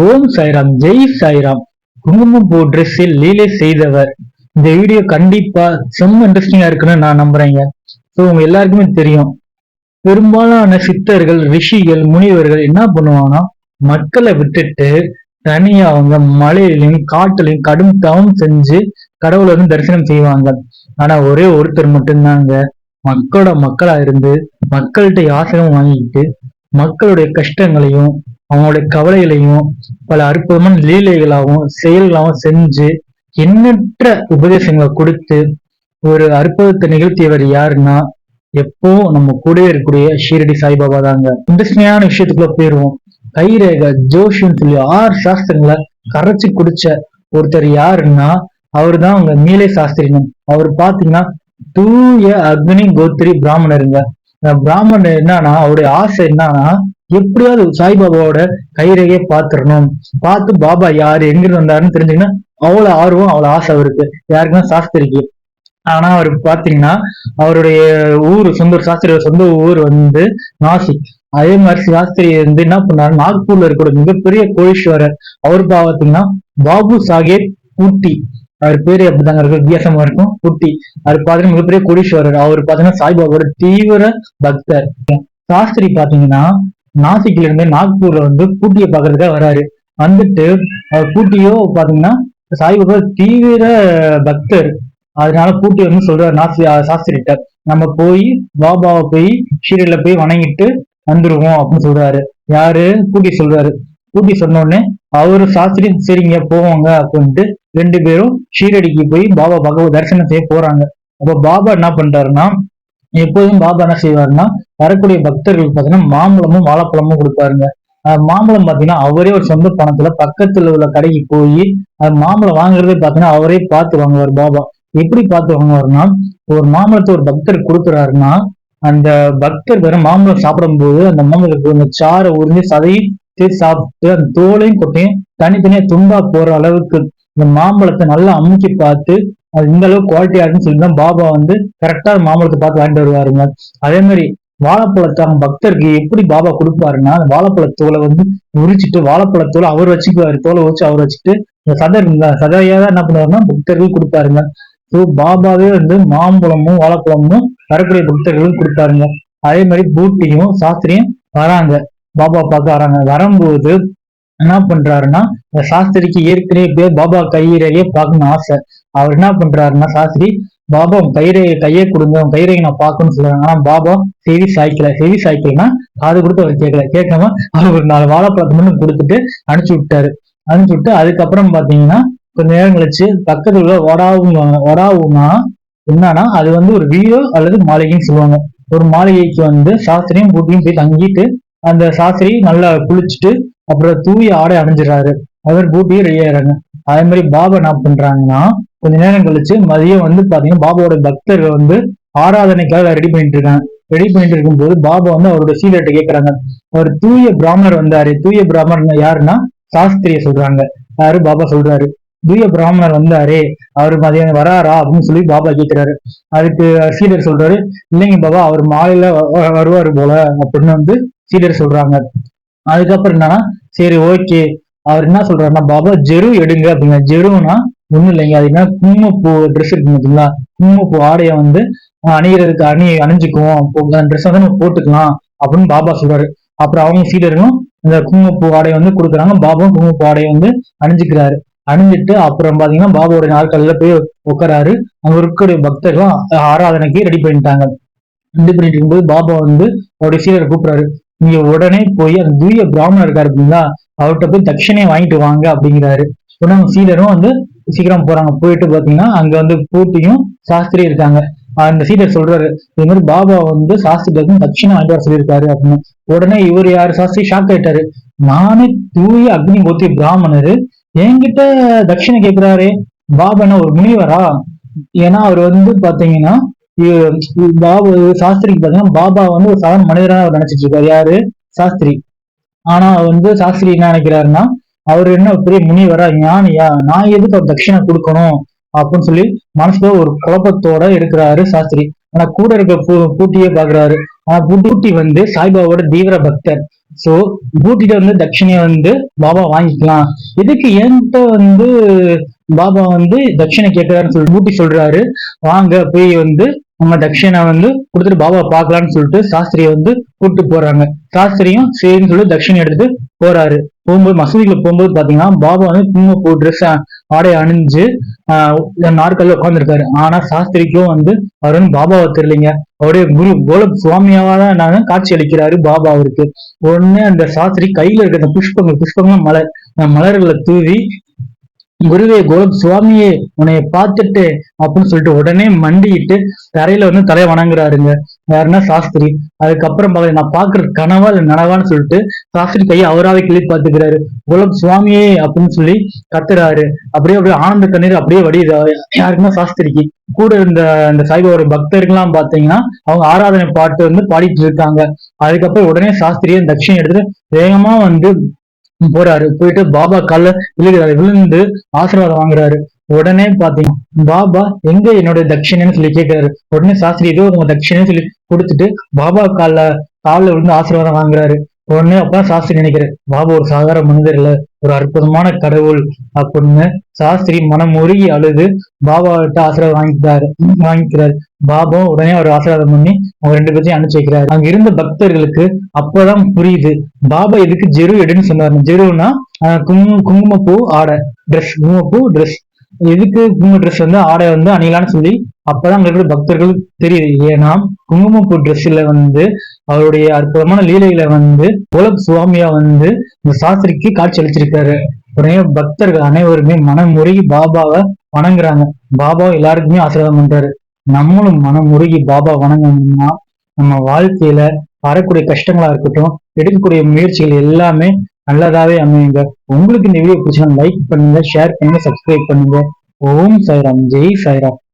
ஓம் சாய்ராம் ஜெய் சாய்ராம். குங்குமம் பூ ட்ரெஸ்ஸில் லீலை செய்தவர். இந்த வீடியோ கண்டிப்பா செம்ம இன்ட்ரெஸ்டிங்கா இருக்குன்னு நான் நம்புறேங்க. ஸோ உங்க எல்லாருக்குமே தெரியும். பெரும்பாலான சித்தர்கள் ரிஷிகள் முனிவர்கள் என்ன பண்ணுவாங்கன்னா மக்களை விட்டுட்டு தனியா அவங்க மலையிலையும் காட்டுலையும் கடும் தவம் செஞ்சு கடவுளை வந்து தரிசனம் செய்வாங்க. ஆனா ஒரே ஒருத்தர் மட்டும்தாங்க. மக்களோட மக்களா இருந்து மக்கள்கிட்ட யாசகம் வாங்கிட்டு மக்களுடைய கஷ்டங்களையும் அவங்களுடைய கவலைகளையும் பல அற்புதமான லீலைகளாகவும் செயல்களாகவும் செஞ்சு எண்ணற்ற உபதேசங்களை கொடுத்து ஒரு அற்புதத்தை நிகழ்த்தியவர் யாருன்னா எப்போ நம்ம கூடவே இருக்கக்கூடிய ஷீரடி சாய்பாபா தாங்க. இன்ட்ரெஸ்டிங்கான விஷயத்துக்குள்ள போயிருவோம். கைரேக ஜோஷின்னு சொல்லி ஆறு சாஸ்திரங்களை கரைச்சி குடிச்ச ஒருத்தர் யாருன்னா அவர் தான் அவங்க மீலை சாஸ்திரிங்க. அவர் பாத்தீங்கன்னா தூய அக்னி கோத்திரி பிராமணருங்க. பிராமணர் என்னன்னா அவருடைய ஆசை என்னன்னா எப்படியாவது சாய்பாபாவோட கைரேகையை பார்த்துடணும். பார்த்து பாபா யாரு எங்கிருந்து வந்தாருன்னு தெரிஞ்சுங்கன்னா அவ்வளவு ஆர்வம் அவ்வளவு ஆசை அவருக்கு. யாருக்குன்னா சாஸ்திரிக்கு. ஆனா அவர் பாத்தீங்கன்னா அவருடைய ஊர் சொந்த சாஸ்திரியோட சொந்த ஊர் வந்து நாசிக். அதே மாதிரி சாஸ்திரி வந்து என்ன பண்ணாரு? நாக்பூர்ல இருக்கிற மிகப்பெரிய கோடீஸ்வரர். அவர் பாத்தீங்கன்னா பாபு சாஹேப் ஊட்டி. அவர் பேரு அப்படிதாங்க இருக்கும் வித்தியாசமா இருக்கும் குட்டி அவர் பாத்தீங்கன்னா மிகப்பெரிய கோடீஸ்வரர். அவர் பாத்தீங்கன்னா சாய்பாபாவோட தீவிர பக்தர். சாஸ்திரி பாத்தீங்கன்னா நாசிக்ல இருந்து நாக்பூர்ல வந்து பூட்டியை பாக்குறதுக்காக வராரு. வந்துட்டு அவர் பூட்டியோ பாத்தீங்கன்னா சாய்பாபா தீவிர பக்தர். அதனால பூட்டி வந்து சொல்றாரு நாசி சாஸ்திரிட்ட நம்ம போய் பாபாவை போய் ஷீரடில போய் வணங்கிட்டு வந்துருவோம் அப்படின்னு சொல்றாரு. யாரு? பூட்டி சொல்றாரு. பூட்டி சொன்னோடனே அவரு சாஸ்திரி சரிங்க போவாங்க அப்படின்ட்டு ரெண்டு பேரும் ஷீரடிக்கு போய் பாபா பகவத் தரிசனம் செய்ய போறாங்க. அப்ப பாபா என்ன பண்றாருன்னா எப்போதும் பாபா என்ன செய்வாருன்னா வரக்கூடிய பக்தர்களுக்கு பாத்தீங்கன்னா மாம்பழமும் வாழைப்பழமும் கொடுப்பாருங்க. மாம்பழம் பாத்தீங்கன்னா அவரே ஒரு சொந்த பணத்துல பக்கத்துல உள்ள கடைக்கு போய் மாம்பழம் வாங்குறதே பாத்தீங்கன்னா அவரே பார்த்து வாங்குவார் பாபா. எப்படி பார்த்து வாங்குவாருன்னா ஒரு மாம்பழத்தை ஒரு பக்தர் கொடுக்குறாருன்னா அந்த பக்தர் வேற மாம்பழம் சாப்பிடும்போது அந்த மாம்பழத்துக்கு அந்த சாறை உறிஞ்சி சதையும் சேர்த்து சாப்பிட்டு அந்த தோலையும் கொட்டையும் தனித்தனியா துண்டா போற அளவுக்கு இந்த மாம்பழத்தை நல்லா அமுக்கி பார்த்து அது இந்த அளவுக்கு குவாலிட்டியா இருக்குன்னு சொல்லி தான் பாபா வந்து கரெக்டா மாம்பழத்தை பார்த்து வாங்கிட்டு வருவாருங்க அதே மாதிரி வாழைப்பழத்தை அவங்க பக்தருக்கு எப்படி பாபா கொடுப்பாருன்னா அந்த வாழைப்பழத்தோலை வந்து உரிச்சிட்டு வாழைப்பழத்தோலை அவர் வச்சுக்குவாரு. தோலை வச்சு அவர் வச்சுட்டு இந்த சதை இருக்குங்க சதையா தான் என்ன பண்ணுவாருன்னா பக்தர்கள் கொடுப்பாருங்க ஸோ பாபாவே வந்து மாம்பழமும் வாழைப்பழமும் வரக்கூடிய பக்தர்களும் கொடுப்பாருங்க அதே மாதிரி பூட்டியும் சாஸ்திரியும் வராங்க. பாபா பார்க்க வராங்க. வரும்போது என்ன பண்றாருன்னா இந்த சாஸ்திரிக்கு ஏற்கனவே பாபா கையிலேயே பார்க்கணும்னு ஆசை. அவர் என்ன பண்றாருன்னா சாஸ்திரி பாபா உன் கயிறை கையை கொடுங்க உன் கயிறை நான் பார்க்கணும்னு சொல்றாங்க ஆனா பாபா செவி சாய்க்கல செவி சாய்க்கலன்னா காது கொடுத்து அவர் கேட்கல. கேட்காம அவர் ஒரு நாலு வாழைப்பழத்தை மட்டும் கொடுத்துட்டு அனுப்பிச்சு விட்டாரு. அனுப்பிச்சு விட்டு அதுக்கப்புறம் பாத்தீங்கன்னா கொஞ்ச நேரம் கழிச்சு பக்கத்துல உள்ள ஒடாவும் ஒடாவுனா என்னன்னா அது வந்து ஒரு வீடோ அல்லது மாளிகைன்னு சொல்லுவாங்க. ஒரு மாளிகைக்கு வந்து சாஸ்திரியும் பூட்டியும் போய் தங்கிட்டு அந்த சாஸ்திரி நல்லா குளிச்சுட்டு அப்புறம் தூய ஆடை அணிஞ்சிடறாரு. அவர் பூட்டியும் ரெடி ஆயிடுறாங்க அதே மாதிரி பாபா என்ன பண்றாங்கன்னா கொஞ்ச நேரம் கழிச்சு மதியம் வந்து பாத்தீங்கன்னா பாபாவோட பக்தர்கள் வந்து ஆராதனைக்காக ரெடி பண்ணிட்டு இருக்காங்க. ரெடி பண்ணிட்டு இருக்கும்போது பாபா வந்து அவரோட சீடர்கிட்ட கேட்கறாங்க அவர் தூய பிராமணர் வந்தாரு. தூய பிராமணர் யாருன்னா சாஸ்திரிய சொல்றாங்க. யாரு? பாபா சொல்றாரு. தூய பிராமணர் வந்தாரே அவர் மதியம் வராரா அப்படின்னு சொல்லி பாபா கேட்கிறாரு அதுக்கு சீடர் சொல்றாரு இல்லைங்க பாபா அவர் மாலையில வருவாரு போல அப்படின்னு வந்து சீடர் சொல்றாங்க. அதுக்கப்புறம் என்னன்னா சரி ஓகே அவர் என்ன சொல்றாருன்னா பாபா ஜெரு எடுங்க அப்படிங்க. ஜெருன்னா ஒண்ணும் இல்லைங்க. அது என்ன கும்மப்பூ ட்ரெஸ் இருக்கு பார்த்தீங்களா கும்மப்பூ ஆடைய வந்து அஹ், அணியறதுக்கு அணி அணிஞ்சுக்குவோம். அந்த ட்ரெஸ் வந்து நம்ம போட்டுக்கலாம் அப்படின்னு பாபா சொல்றாரு. அப்புறம் அவங்க சீடர்களும் இந்த குங்குமப்பூ ஆடையை வந்து கொடுக்குறாங்க. பாபாவும் குங்குமப்பூ ஆடையை வந்து அணிஞ்சுக்கிறாரு. அணிஞ்சிட்டு அப்புறம் பாத்தீங்கன்னா பாபாவோட நாட்கள்ல போய் உட்காராரு அங்க இருக்கக்கூடிய பக்தர்களும் ஆராதனைக்கு ரெடி பண்ணிட்டாங்க. ரெடி பண்ணிட்டு இருக்கும்போது பாபா வந்து அவருடைய சீடரை கூப்பிடுறாரு. நீங்க உடனே போய் அந்த தூய பிராமணர் இருக்காரு அப்படிங்களா அவர்கிட்ட போய் தட்சிணையை வாங்கிட்டு வாங்க அப்படிங்கிறாரு. உடனே அவங்க சீடரும் வந்து சீக்கிரம் போறாங்க. போயிட்டு பாத்தீங்கன்னா அங்க வந்து பூட்டியும் சாஸ்திரி இருக்காங்க. அந்த சீடர் சொல்றாரு இது மாதிரி பாபா வந்து சாஸ்திரிக்கு தட்சிணம் வாங்கிட்டு சொல்லியிருக்காரு அப்படின்னு. உடனே இவர் யாரு? சாஸ்திரி ஷாக் ஆயிட்டாரு. நானே தூய அக்னி கோத்திய பிராமணரு என்கிட்ட தட்சிணை கேட்கிறாரு பாபா ஒரு முனிவரா? ஏன்னா அவர் வந்து பாத்தீங்கன்னா பாபா பாபு சாஸ்திரிக்கு பாத்தீங்கன்னா பாபா வந்து ஒரு சாதாரண மனிதரா அவர் நினைச்சிட்டு இருக்காரு. யாரு? சாஸ்திரி. ஆனா வந்து சாஸ்திரி என்ன நினைக்கிறாருன்னா அவர் என்ன பெரிய முனிவரா ஞானியா? நான் எதுக்கு அவர் தட்சிணை கொடுக்கணும்? அப்படின்னு சொல்லி மனசுல ஒரு குழப்பத்தோட இருக்கிறாரு சாஸ்திரி. ஆனா கூட இருக்க பூ பூட்டியே பாக்குறாரு. ஆனா பூட்டி வந்து சாய்பாபாவோட தீவிர பக்தர். சோ பூட்டிட்ட வந்து தட்சிணைய வந்து பாபா வாங்கிக்கலாம். எதுக்கு என்கிட்ட வந்து பாபா வந்து தட்சிணை கேட்கிறாருன்னு சொல்லி பூட்டி சொல்றாரு? வாங்க போய் வந்து நம்ம தட்சிணை வந்து கொடுத்துட்டு பாபா பாக்கலாம்னு சொல்லிட்டு சாஸ்திரியை வந்து கூப்பிட்டு போறாங்க. சாஸ்திரியும் சரின்னு சொல்லி தட்சிணை எடுத்துட்டு போறாரு. போகும்போது மசூதிக்குள்ள போகும்போது பாத்தீங்கன்னா பாபா வந்து குங்குமப்பூ ட்ரெஸ் ஆடை அணிஞ்சு ஆஹ் நாற்காலில் உட்காந்துருக்காரு ஆனா சாஸ்திரிக்கும் வந்து அவர் வந்து பாபாவை தெரியலைங்க. அவருடைய குரு கோலப் சுவாமியாவா தான் நான் காட்சி அளிக்கிறாரு பாபா அவருக்கு. உடனே அந்த சாஸ்திரி கையில இருக்க அந்த புஷ்பங்கள் புஷ்பங்கள் மலர் மலர்களை தூவி குருவே கோலப் சுவாமியே உன்னைய பார்த்துட்டு அப்படின்னு சொல்லிட்டு உடனே மண்டிட்டு தரையில வந்து தலையை வணங்குறாருங்க. யாருன்னா சாஸ்திரி? அதுக்கப்புறம் பாக்க நான் பாக்குறது கனவா இல்ல நனவான்னு சொல்லிட்டு சாஸ்திரி கையை அவராவே கிளி பார்த்துக்கிறாரு. குலம் சுவாமியே அப்படின்னு சொல்லி கத்துறாரு. அப்படியே அப்படியே ஆனந்த கண்ணீர் அப்படியே வடியுது யாருக்குன்னா சாஸ்திரிக்கு? கூட இருந்த இந்த சாய்பாபா பக்தர்கள்லாம் பாத்தீங்கன்னா அவங்க ஆராதனை பாட்டு வந்து பாடிட்டு இருக்காங்க. அதுக்கப்புறம் உடனே சாஸ்திரியை தட்சிணை எடுத்துட்டு வேகமா வந்து போறாரு. போயிட்டு பாபா கால விழுகிறாரு. விழுந்து ஆசீர்வாதம் வாங்குறாரு. உடனே பாத்தீங்கன்னா பாபா எங்க என்னோட தட்சிணன்னு சொல்லி கேட்கிறாரு. உடனே சாஸ்திரி ஏதோ உங்க தட்சிணன்னு சொல்லி கொடுத்துட்டு பாபா கால காலில் விழுந்து ஆசீர்வாதம் வாங்குறாரு. உடனே அப்பா சாஸ்திரி நினைக்கிறாரு பாபா ஒரு சாதாரண மனிதர் இல்ல ஒரு அற்புதமான கடவுள் அப்படின்னு. சாஸ்திரி மனம் உருகி அழுது பாபா கிட்ட ஆசீர்வாதம் வாங்கிக்கிறாரு வாங்கிக்கிறாரு. பாபா உடனே அவர் ஆசீர்வாதம் பண்ணி அவங்க ரெண்டு பேர்த்தையும் அனுப்பிச்சு வைக்கிறாரு. அங்க இருந்த பக்தர்களுக்கு அப்பதான் புரியுது பாபா எதுக்கு ஜெரு எடுன்னு சொன்னாரு ஜெருன்னா குங்கு குங்குமப்பூ ஆடை ட்ரெஸ் குங்குமப்பூ ட்ரெஸ் எதுக்கு குங்கும ட்ரெஸ் வந்து ஆடை வந்து அணியலான்னு சொல்லி அப்பதான் அங்க இருக்கிற பக்தர்கள் தெரியுது. ஏன்னா குங்குமப்பூ ட்ரெஸ்ல வந்து அவருடைய அற்புதமான லீலையில வந்து கோலப் சுவாமியா வந்து இந்த சாஸ்திரிக்கு காட்சி அளிச்சிருக்காரு. உடனே பக்தர்கள் அனைவருமே மனம் முருகி பாபாவை வணங்குறாங்க. பாபா எல்லாருக்குமே ஆசீர்வாதம் பண்றாரு. நம்மளும் மனம் முருகி பாபா வணங்கணும்னா நம்ம வாழ்க்கையில வரக்கூடிய கஷ்டங்களா இருக்கட்டும் எடுக்கக்கூடிய முயற்சிகள் எல்லாமே நல்லதாவே அமையுங்க. உங்களுக்கு இந்த வீடியோ பிடிச்சா லைக் பண்ணுங்க ஷேர் பண்ணுங்க சப்ஸ்கிரைப் பண்ணுங்க. ஓம் சாய்ராம். ஜெய் சாய்ராம்.